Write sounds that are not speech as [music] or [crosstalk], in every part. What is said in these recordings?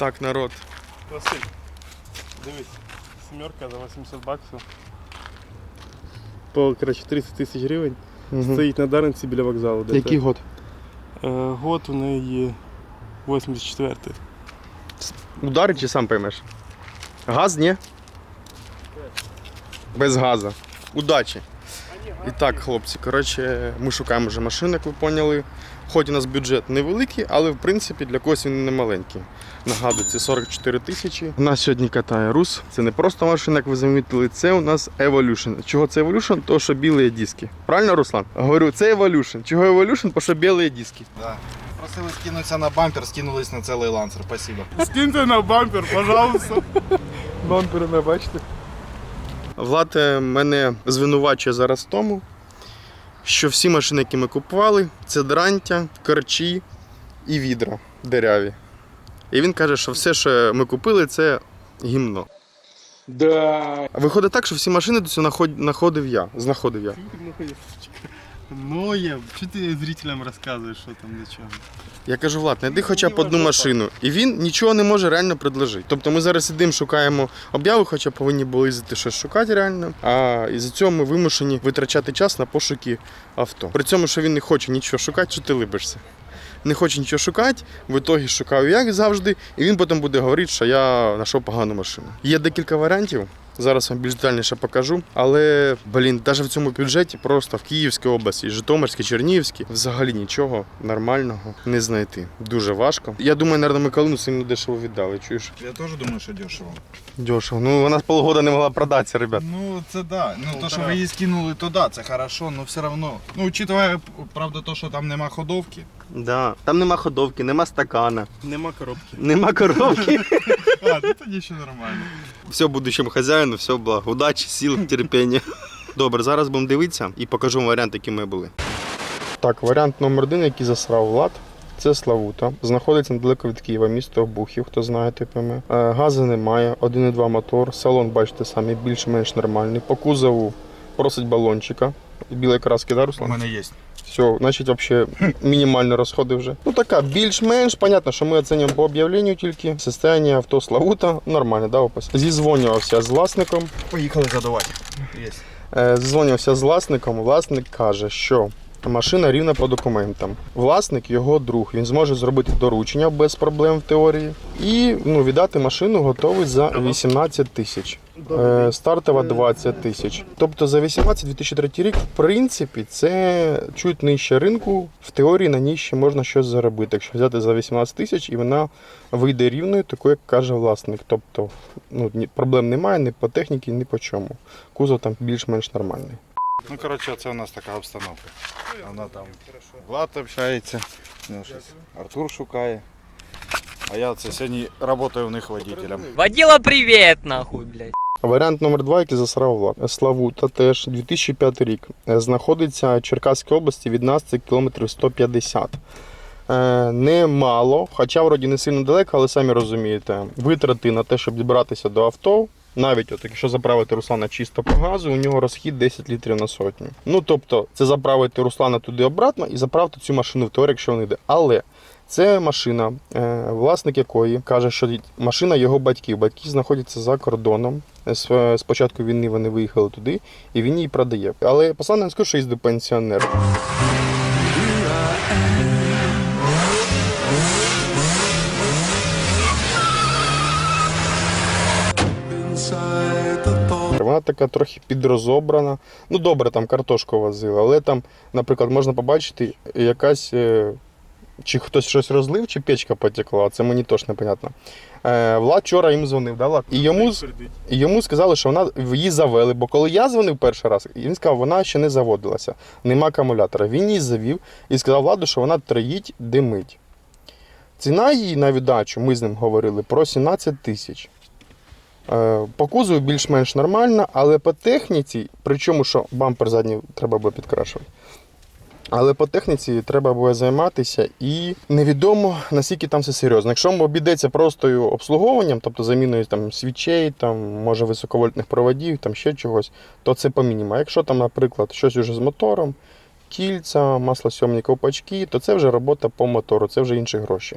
Так, народ. Василь, дивись, сімерка за 800 баксів. По коротше, 30 тисяч гривень. Угу. Стоїть на Дарниці біля вокзалу. де Який те. год? Е, год у неї 84 Удари чи сам поймеш? Газ, ні? Без газу. Удачі. І так, хлопці, коротше, ми шукаємо вже машину, як ви поняли. Хоч у нас бюджет невеликий, але в принципі для когось він не маленький. Нагадую, це 44 тисячі. У нас сьогодні катає Рус. Це не просто машина, як ви замітили, це у нас Evolution. Чого це Evolution? Тому що білі диски. Правильно, Руслан? Говорю, це Evolution. Чого Evolution? Тому що білі диски. Да. Просили скинутися на бампер, скинулись на цілий лансер. Спасибо. Скиньте на бампер, пожалуйста. Бампери не бачите? Влад е, мене звинувачує зараз в тому, що всі машини, які ми купували, це дрантя, корчі і відра дереві. І він каже, що все, що ми купили, це гімно. Да. Виходить так, що всі машини до цього наход- знаходив я. Знаходив я. Ну, я, що ти зрителям розказуєш, що там до чого? Я кажу, Влад, знайди хоча б одну машину. І він нічого не може реально предложити. Тобто ми зараз ідемо, шукаємо об'яви, хоча повинні були їздити щось шукати реально. А із-за цього ми вимушені витрачати час на пошуки авто. При цьому, що він не хоче нічого шукати, що ти либишся. Не хоче нічого шукати, в ітогі шукаю як завжди, і він потім буде говорити, що я знайшов погану машину. Є декілька варіантів. Зараз вам більш детальніше покажу. Але, блін, навіть в цьому бюджеті просто в Київській області, Житомирській, Чернігівській взагалі нічого нормального не знайти. Дуже важко. Я думаю, наверное, ми Калину сильно дешево віддали. Чуєш? Я теж думаю, що дешево. Дешево. Ну вона полгода не могла продатися, ребят. Ну, це да. Ну, то, що ви її скинули, то да, це хорошо, але все одно. Ну, учитывая, правда, то, що там нема ходовки. Да. Там нема ходовки, нема стакана, Нема коробки. нема коробки. [laughs] А, ну тоді ще нормально. Все будущому хазяїну, все благо. Удачі, сил, терпіння. [laughs] Добре, зараз будемо дивитися і покажу вам варіант, які ми були. Так, варіант номер один, який засрав Влад. Це Славута. Знаходиться недалеко від Києва, місто Бухів, хто знає ТПМ. Е, Газу немає, 1,2 мотор. Салон, бачите, самі більш-менш нормальний. По кузову просить балончика. Білої краски, да, У мене є. Все, значить, вообще мінімальні розходи вже. Ну така, більш-менш. Понятно, що ми оцінюємо по об'явленню тільки. Состояння авто Славута нормальне, да, опис. Зізвонювався з власником. Поїхали задавати. Є. Е, Зізвонювався з власником. Власник каже, що машина рівна по документам. Власник його друг. Він зможе зробити доручення без проблем в теорії. І ну, віддати машину готовий за 18 тисяч. Е, Стартова 20 тисяч. Тобто за 18 2003 рік, в принципі, це чуть нижче ринку. В теорії на ній ще можна щось заробити. Якщо взяти за 18 тисяч і вона вийде рівною, такою, як каже власник. Тобто ну, проблем немає ні по техніці, ні по чому. Кузов там більш-менш нормальний. Ну, коротше, це у нас така обстановка. Вона там Влад общається, ну, щось Артур шукає. А я це сьогодні працюю у них водителем. Водила привет, нахуй, блядь. Варіант номер два, який засрав влад. Славута теж 2005 рік. Е, Знаходиться в Черкаській області від нас це кілометрів 150. Е, Немало, хоча вроді не сильно далеко, але самі розумієте, витрати на те, щоб дібратися до авто. Навіть от, якщо заправити Руслана чисто по газу, у нього розхід 10 літрів на сотню. Ну тобто, це заправити Руслана туди обратно і заправити цю машину в теорії, якщо він йде. Але це машина, е, власник якої каже, що машина його батьків. Батьки знаходяться за кордоном. З з початку війни вони виїхали туди, і він її продає. Але послання не скажу, що їздить пенсіонер. Вона така трохи підрозобрана. Ну добре, там картошку возили, але там, наприклад, можна побачити якась. е, Чи хтось щось розлив, чи печка потекла, це мені точно непонятно. Е, Влад вчора їм дзвонив, да, Влад? І йому, і йому сказали, що вона її завели. Бо коли я дзвонив перший раз, він сказав, вона ще не заводилася, нема акумулятора. Він її завів і сказав Владу, що вона троїть, димить. Ціна її на віддачу, ми з ним говорили, про 17 тисяч. Е, По кузову більш-менш нормально, але по техніці, причому що бампер задній треба буде підкрашувати. Але по техніці треба буде займатися і невідомо наскільки там все серйозно. Якщо обійдеться простою обслуговуванням, тобто заміною там свічей, там може високовольтних проводів, там ще чогось, то це по мінімуму. Якщо там, наприклад, щось уже з мотором, кільця, маслосьомні ковпачки, то це вже робота по мотору, це вже інші гроші.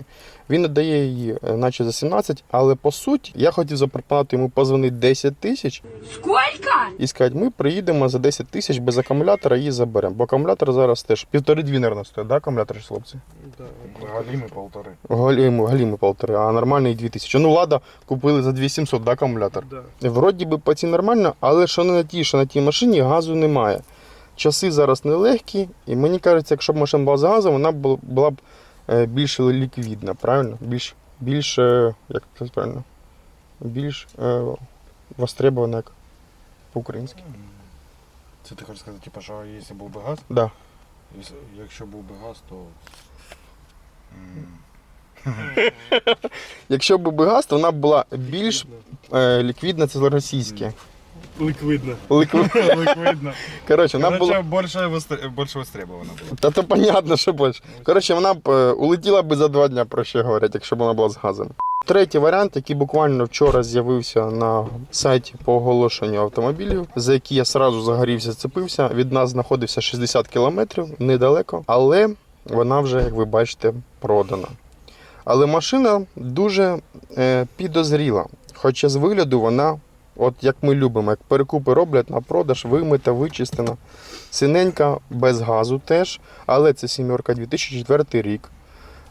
Він надає її, е, наче за 17, але по суті я хотів запропонувати йому позвонити 10 тисяч Сколько? і сказати, ми приїдемо за 10 тисяч без акумулятора її заберемо. Бо акумулятор зараз теж півтори-дві, мабуть, стоїть, да, акумулятор, хлопці? Галіми полтори. Галіму, галіму полтори, а нормальний 2000. Ну, лада купили за 2700, да, акумулятор? Да. Вроді би по ці нормально, але що не на тій, що на тій машині газу немає. Часи зараз нелегкі, і мені кажеться, якщо б машина була з газом, вона була б е, більш ліквідна, правильно? Більш, більш е, як це правильно? Більш е, востребована, як по-українськи. Це ти хочеш сказати, типу, що якщо був би газ, Да. якщо- був би газ, то. Якщо б був газ, то вона б була більш е, ліквідна, це російське. Ликвидно. Ликвід... [laughs] Ликвидно. Коротше, вона була. Короче, більше, востребована була. Та то понятно, що більше. Коротше, вона б е, улетіла б за два дня, проще говорять, якщо б вона була з газом. Третій варіант, який буквально вчора з'явився на сайті по оголошенню автомобілів, за який я сразу загорівся, цепився. Від нас знаходився 60 кілометрів, недалеко, але вона вже, як ви бачите, продана. Але машина дуже е, підозріла. Хоча з вигляду вона, от як ми любимо, як перекупи роблять на продаж, вимита, вичистена. Синенька без газу теж, але це сімерка 2004 рік.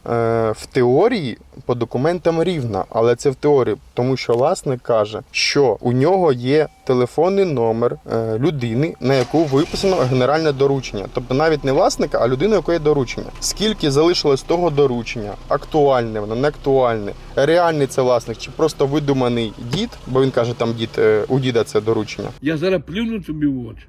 Е, в теорії по документам рівна, але це в теорії, тому що власник каже, що у нього є телефонний номер е, людини, на яку виписано генеральне доручення. Тобто навіть не власника, а людина, якої є доручення. Скільки залишилось того доручення, актуальне воно, не актуальне, реальний це власник, чи просто видуманий дід, бо він каже, там дід е, у діда це доручення. Я зараз плюну тобі в очі.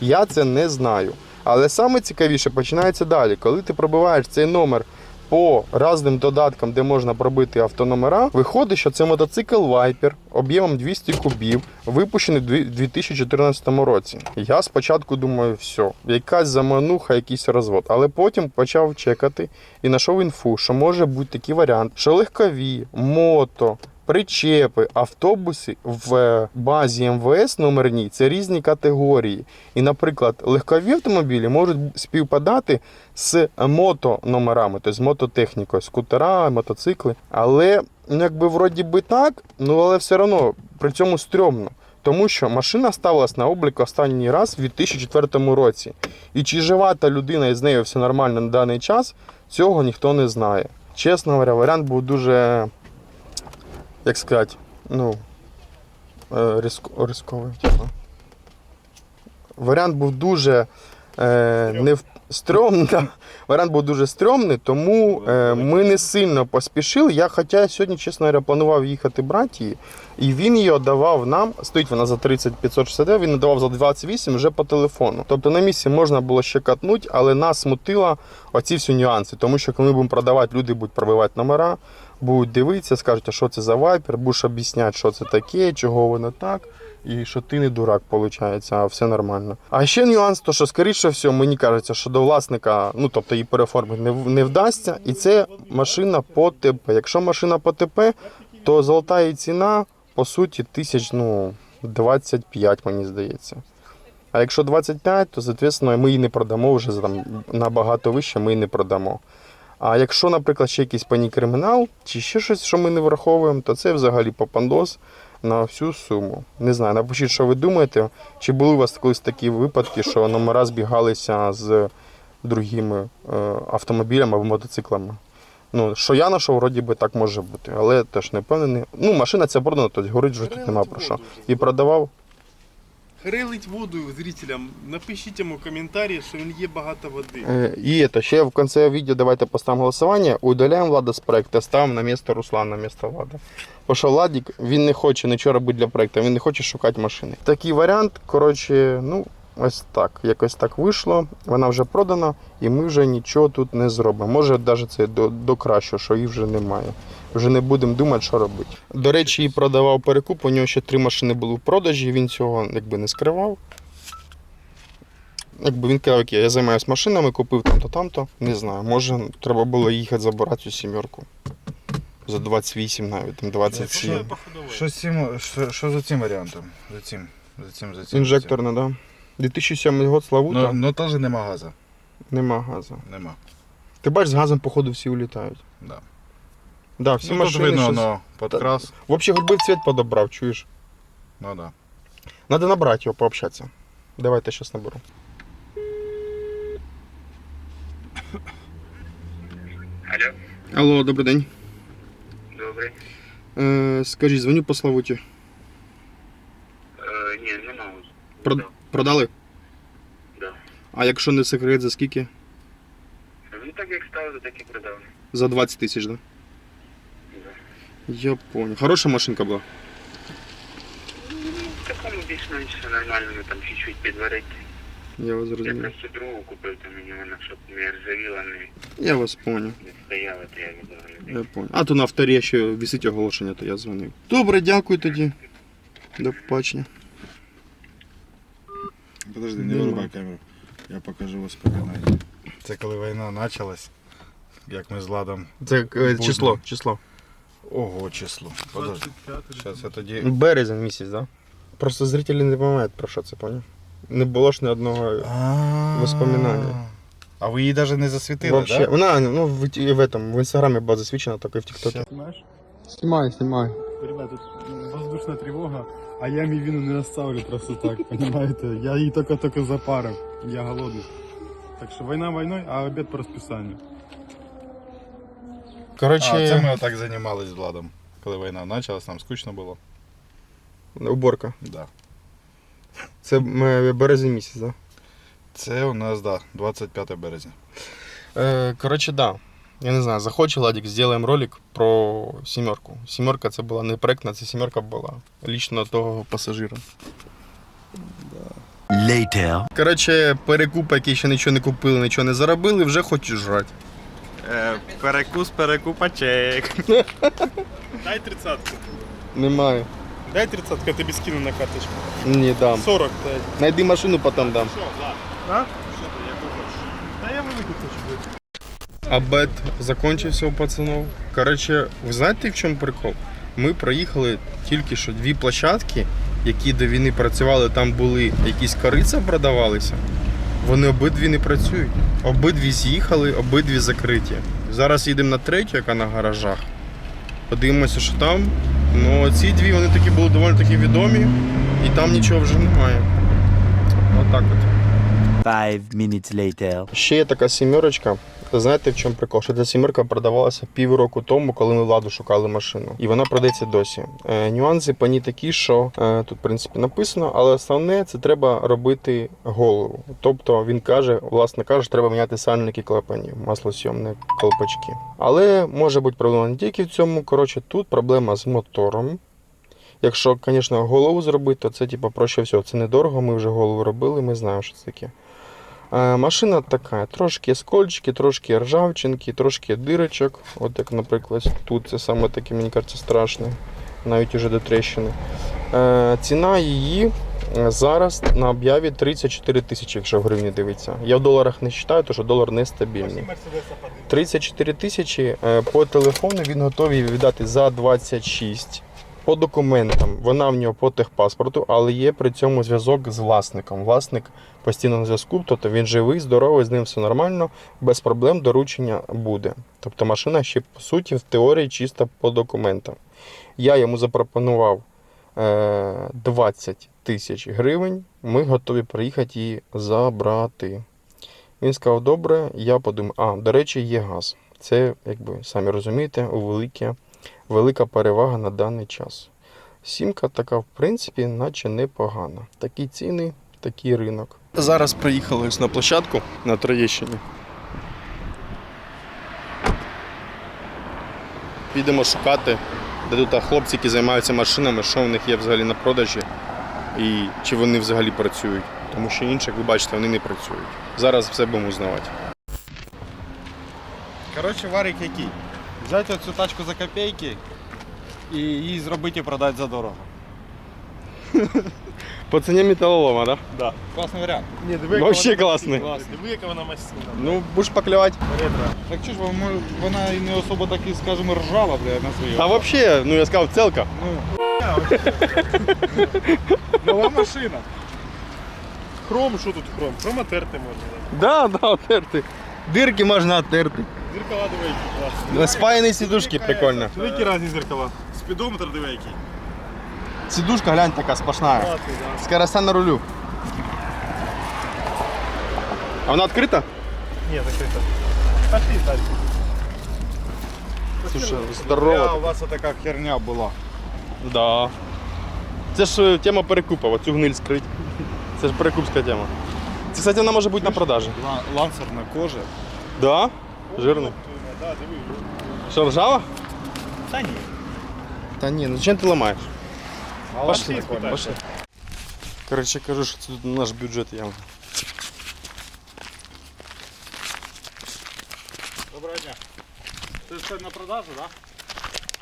Я це не знаю. Але саме цікавіше починається далі. Коли ти пробиваєш цей номер по різним додаткам, де можна пробити автономера, виходить, що це мотоцикл Viper об'ємом 200 кубів, випущений у 2014 році. Я спочатку думаю, все, якась замануха, якийсь розвод. Але потім почав чекати і знайшов інфу, що може бути такий варіант, що легкові, мото, Причепи, автобуси в базі МВС номерній це різні категорії. І, наприклад, легкові автомобілі можуть співпадати з мотономерами, тобто з мототехнікою, скутера, мотоцикли. Але ну, якби вроді би так, ну але все одно при цьому стрьомно. Тому що машина ставилась на облік останній раз у 2004 році. І чи жива та людина і з нею все нормально на даний час, цього ніхто не знає. Чесно говоря, варіант був дуже, як сказати, ну, е, риск- рисковий. типу. Варіант був дуже е, не да. [laughs] Варіант був дуже стрьомний, тому е, ми не сильно поспішили. Я, хоча сьогодні, чесно говоря, планував їхати брати її, і він її давав нам, стоїть вона за 30 569, він давав за 28 вже по телефону. Тобто на місці можна було ще катнути, але нас смутило оці всі нюанси. Тому що коли ми будемо продавати, люди будуть пробивати номера, будуть дивитися, скажуть, а що це за вайпер, будеш об'ясняти, що це таке, чого воно так. І що ти не дурак, виходить, а все нормально. А ще нюанс, то що, скоріше всього, мені кажеться, що до власника, ну тобто її переформити не, не вдасться. І це машина по ТП. Якщо машина по ТП, то золота її ціна, по суті, тисяч, ну, 25, мені здається. А якщо 25, то, звісно, ми її не продамо вже там набагато вище, ми її не продамо. А якщо, наприклад, ще якийсь пані кримінал, чи ще щось, що ми не враховуємо, то це взагалі попандос на всю суму. Не знаю, напишіть, що ви думаєте. Чи були у вас колись такі випадки, що номера збігалися з другими е, автомобілями або мотоциклами? Ну, що я знайшов, вроді би так може бути, але теж не впевнений. Ну, машина ця продана, тобто говорить вже тут нема про що. І продавав. Хрилить воду зрителям. Напишіть йому коментарі, що він є багато води. Е, І це, ще в кінці відео давайте поставимо голосування. Удаляємо Влада з проекту, ставимо на місце Руслана, на місце Влада. Бо що Владик, він не хоче нічого робити для проекту, він не хоче шукати машини. Такий варіант, коротше, ну, ось так. Якось так вийшло. Вона вже продана, і ми вже нічого тут не зробимо. Може, навіть це до, до кращого, що її вже немає. Вже не будемо думати, що робити. До речі, її продавав перекуп, у нього ще три машини були в продажі, він цього якби не скривав. Якби він казав, окей, я займаюся машинами, купив там-то, там-то. Не знаю, може треба було їхати забирати цю сімерку. За 28 навіть, там 27. Що, з цим, що, що за цим варіантом? За цим, за цим, за цим. Інжекторна, да. 2007 год, Ну, Славута. ну теж нема газу. Нема газу. Нема. Ти бачиш, з газом, походу, всі улітають. Да. Да, всі ну, тут машини. видно, щось- воно подкрас. Взагалі, хоч цвіт подобрав, чуєш? Ну да. Надо набрати його, пообщатися. Давайте зараз наберу. Алло, Алло, добрий день. добрий. Е, скажіть, дзвоню по Славуті. Е, ні, нема. Прод... Продали? Да. А якщо не секрет, за скільки? Ну так як ставили, так і продав. За 20 тисяч, да? Да. Я понял. Хороша машинка була. Такому більш-менш нормальному, там чуть-чуть підварити. Я вас Я зрозумів. просто другу купив, то мені вона, щоб не ржавіла, не, Я вас понял. не стояла, то я віддав. Я понял. А то на авторі ще висить оголошення, то я дзвонив. Добре, дякую тоді. До побачення. Подожди, не вирубай камеру. Я покажу воспоминання. Це коли війна почалась, як ми з Ладом. Це е, число, число. Ого, число. Подожди. Зараз я тоді. Березень місяць, да? Просто зрителі не пам'ятають про що це, поняв? Не було ж ні одного. Воспоминання. А ви її навіть не засвітили, Вообще, да? вона ну, в, ті- в, этом, в інстаграмі була засвідчена, тільки в Тіктокі. Знаєш, Знімаю, знімаю. ребята, тут воздушна тривога, а я мівіну не оставлю просто так, понимаете? Я її тільки-тільки запарив, я голодний. Так що війна війною, а обід по розписанню. Коротше, А, це ми отак займалися з Владом. Коли війна почалась, нам скучно було. уборка. Да. Це березень місяць, да? Це у нас, да, 25 березня. Е, коротше, да. Я не знаю, захоче Ладік, зробимо ролик про сімерку. Сімерка це була не проектна, це сімерка була лічно того пасажира. Later. Коротше, перекуп, який ще нічого не купили, нічого не заробили, вже хочуть жрати. Перекус перекупачек. [laughs] Дай тридцатку. Немає. Дай тридцатку, я тобі скину на карточку. Ні, дам. 40 дай. Найди машину, потім дам. Що, ладно. А? Що ти, як хочеш. Та я виведу це Обед закончився у пацанов. Коротше, ви знаєте в чому прикол? Ми проїхали тільки що дві площадки, які до війни працювали, там були якісь корица продавалися. Вони обидві не працюють. Обидві з'їхали, обидві закриті. Зараз їдемо на третю, яка на гаражах. Подивимося, що там. Ну, ці дві вони такі були доволі таки відомі, і там нічого вже немає. Отак от. Five minutes later. Ще є така сімерочка. Знаєте, в чому прикол? Що ця сімерка продавалася півроку тому, коли ми владу шукали машину. І вона продається досі. Е, нюанси по такі, що е, тут, в принципі, написано, але основне це треба робити голову. Тобто він каже, власне каже, треба міняти сальники клапанів, маслосйомні колпачки. Але може бути проблема не тільки в цьому. Коротше, тут проблема з мотором. Якщо, звісно, голову зробити, то це типу, проще всього. Це недорого, ми вже голову робили, ми знаємо, що це таке. Е, Машина така, трошки скольчики, трошки ржавчинки, трошки дирочок. От як, наприклад, тут це саме таке, мені кажеться, страшне, навіть уже до тріщини. Е, Ціна її е, зараз на об'яві 34 тисячі, якщо в гривні дивиться. Я в доларах не вважаю, тому що долар нестабільний. 34 тисячі по телефону він готовий віддати за 26. По документам вона в нього по техпаспорту, але є при цьому зв'язок з власником. Власник постійно на зв'язку, тобто він живий, здоровий, з ним все нормально, без проблем доручення буде. Тобто машина ще по суті в теорії чисто по документам. Я йому запропонував е, 20 тисяч гривень, ми готові приїхати її забрати. Він сказав, добре, я подумав, а, до речі, є газ. Це, якби самі розумієте, велике, велика перевага на даний час. Сімка така, в принципі, наче непогана. Такі ціни, такий ринок. Зараз приїхали ось на площадку на Троєщині. Підемо шукати, де тут хлопці, які займаються машинами, що в них є взагалі на продажі і чи вони взагалі працюють. Тому що інших, ви бачите, вони не працюють. Зараз все будемо узнавати. Коротше, варик який? Взяти оцю тачку за копійки і її зробити і продати за дорого. [laughs] По ціні металолома, так? Да. Класний варіант. Ні, диви, Вообще класний. Диви, яка вона масивна. Ну, будеш поклювати. Так чи ж вона, вона і не особо таки, скажімо, ржава, бля, на свої. А взагалі, ну я сказав, целка. Ну, нова [laughs] машина. 啊 Ну, Хром, що тут хром? Хром отерти можна. Да? Да, да, отерти. Дирки можна отерти. Зеркала класні. Спаяні сідушки прикольно. Які різні зеркала. Спідометр диви, який. Сідушка, глянь, така сплошна. Класний, да. Скороса на рулю. А вона відкрита? Ні, закрита. Пошли далі. Слушай, здорово. у вас така херня була. Да. Це ж е, тема перекупа, оцю гниль скрить. Це ж перекупська тема. Це, кстати, вона може бути на продажі. Ла- Лансер на кожі. Да? Жирний. Да, диви. Що, ржава? Та ні. Та ні, ну чим ти ламаєш? А Пошли, лансер прикольний. пошли. Коротше, кажу, що це тут наш бюджет явно. Доброго дня. Це все на продажу, так?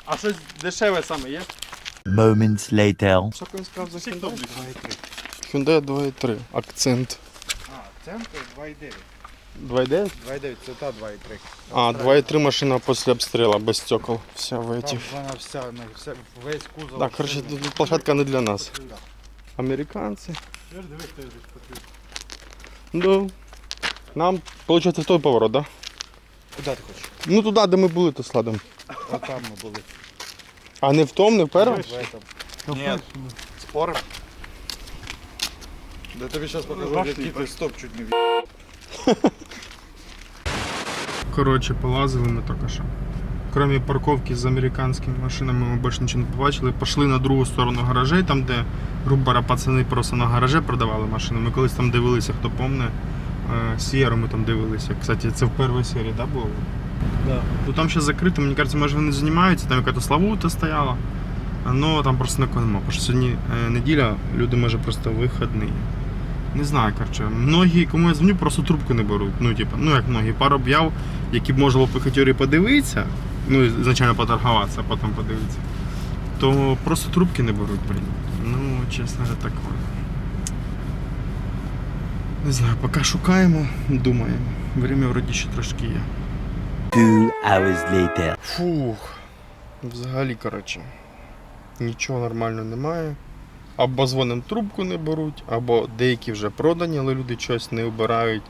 А щось дешеве саме є? Moments later. Що він сказав за Всіх Hyundai? добрих. Hyundai 2.3. Акцент. А, центр 2,9. 2.9? 2,9 це та 2,3. А, 2.3 машина після обстрілу, без стекол. Вся в Там этих. вона вся, на вся, весь кузов. Так, коротше, тут тут площадка не для нас. Американці. Диви, хто здесь Нам, виходить, в той поворот, да? Куди ти хочеш? Ну туди, де ми були, то сладом. А там ми були. А не в тому, не в першому? В этом. Ні, спорим? Да тобі зараз покажу, Пошли, який ти стоп чуть не в... Коротше, полазили ми тільки що. Крім парковки з американськими машинами, ми більше нічого не побачили. Пішли на другу сторону гаражей, там, де, грубо говоря, пацани просто на гараже продавали машини. Ми колись там дивилися, хто помне. Сієру ми там дивилися. Кстати, це в першій серії, да, було? Да. Ну там ще закрито, мені кажется, може вони займаються, там якась славута стояла. Ну там просто нема. Бо що сьогодні е, неділя, люди може просто вихідні. Не знаю, коротше. Многі, кому я дзвоню, просто трубку не беруть. Ну, типу, ну як многі, пару об'яв, які б можна було б хотіли подивитися, ну, і звичайно поторгуватися, а потім подивитися. То просто трубки не беруть, блін. Ну, чесно, це таке. Не знаю, поки шукаємо, думаємо. Время вроді ще трошки є. Two hours later. Фух. Взагалі, коротше, нічого нормального немає. Або дзвоним трубку не беруть, або деякі вже продані, але люди щось не обирають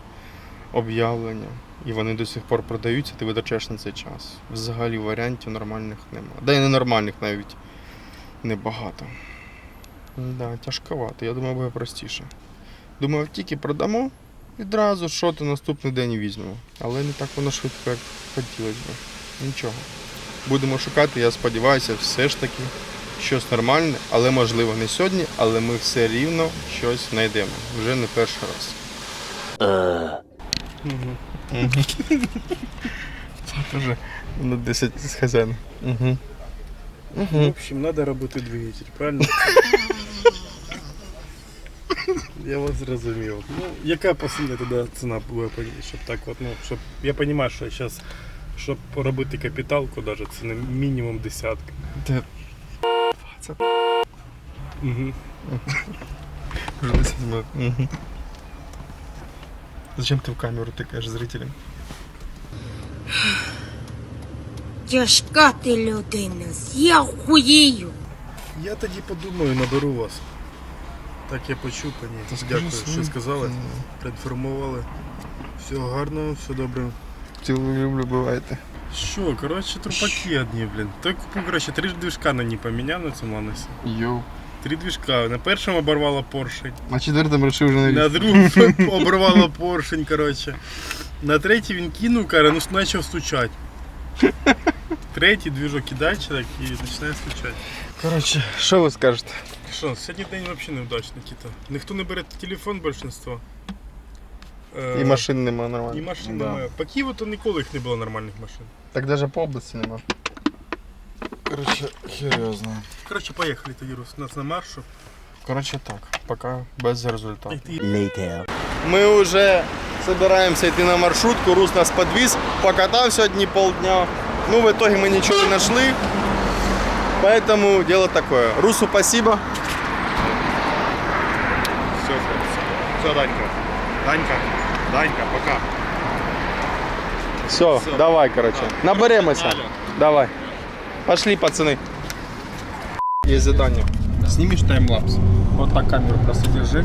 об'явлення. І вони до сих пор продаються, ти витрачаєш на цей час. Взагалі варіантів нормальних немає. Да і ненормальних навіть небагато. Да, тяжковато. Я думаю, буде простіше. Думаю, тільки продамо, відразу що то наступний день візьмемо. Але не так воно швидко, як хотілося б. Нічого. Будемо шукати, я сподіваюся, все ж таки щось нормальне, але можливо не сьогодні, але ми все рівно щось знайдемо. Вже не перший раз. [laughs] Так уже на 10 з хазяїном. Угу. В общем, надо работать двигатель, правильно? [laughs] Я вас зрозумів. Ну, яка последня тоді ціна буде, щоб так от, ну, щоб я розумію, що зараз, щоб робити капіталку, даже, це не мінімум десятка. Де? Угу. Вже 10 минут. Угу. Зачем ти в камеру тикаєш зрителям? Тяжка ти людина, я хуєю. Я тоді подумаю, наберу вас. Так я почув, пані. Дякую, що сказали, проінформували. Всього гарного, все добре. Цілую люблю, бувайте. Що, коротше, трупаки одні, блін. Той купу, коротше, три движка на ній поміняв на цьому Ланосі. Йоу. Три движка. На першому оборвало поршень. На четвертому вирішив вже На навіть. другому [laughs] оборвало поршень, коротше. На третій він кинув, каже, ну почав стучати. Третій движок кидає так і починає стучати. Коротше, що ви скажете? Що, сьогодні день взагалі невдачний, Кіта. Ніхто не бере телефон більшинство. Е, І машин нема І нормально. машин Да. немає. По Києву то ніколи їх не було нормальних машин. Так навіть по області нема. Короче, хер я знаю. Коротше, поїхали тоді, Рус, нас на маршу. Коротше так, поки без результату. І ти Later. Мы уже собираемся идти на маршрутку, Рус нас подвіз, покатав сьогодні полдня. Ну, в итоге мы ничего не нашли. Поэтому дело такое. Русу спасибо. Все, хлопці. Все, Данька. Данька, Данька, пока. Все, давай, короче. Наберемося. Давай. Пошли, пацаны. Есть задание. Снимешь таймлапс. Вот так камеру просто держи.